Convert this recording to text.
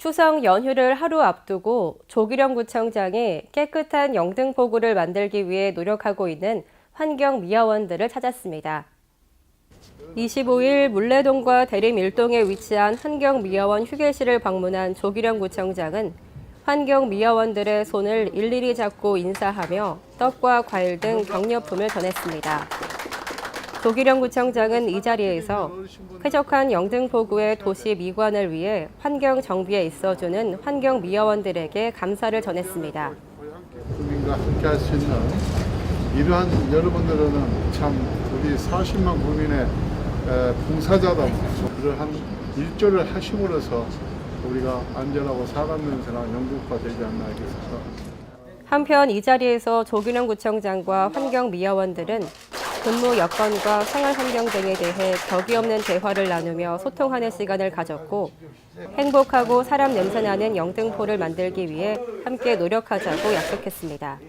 추석 연휴를 하루 앞두고 조기령 구청장이 깨끗한 영등포구를 만들기 위해 노력하고 있는 환경 미화원들을 찾았습니다. 25일 물레동과 대림 일동에 위치한 환경 미화원 휴게실을 방문한 조기령 구청장은 환경 미화원들의 손을 일일이 잡고 인사하며 떡과 과일 등 격려품을 전했습니다. 조기령 구청장은 이 자리에서 쾌적한 영등포구의 도시 미관을 위해 환경 정비에 있어주는 환경 미화원들에게 감사를 전했습니다. 국민과 함께 할 수 있는 이러한 여러분들은 참 우리 40만 국민의 에, 봉사자다 그러한 일조를 하심으로써 우리가 안전하고 사람냄새나 영국화 되지 않나 하겠습니다. 한편 이 자리에서 조균영 구청장과 환경미화원들은 근무 여건과 생활 환경 등에 대해 격이 없는 대화를 나누며 소통하는 시간을 가졌고 행복하고 사람 냄새나는 영등포를 만들기 위해 함께 노력하자고 약속했습니다.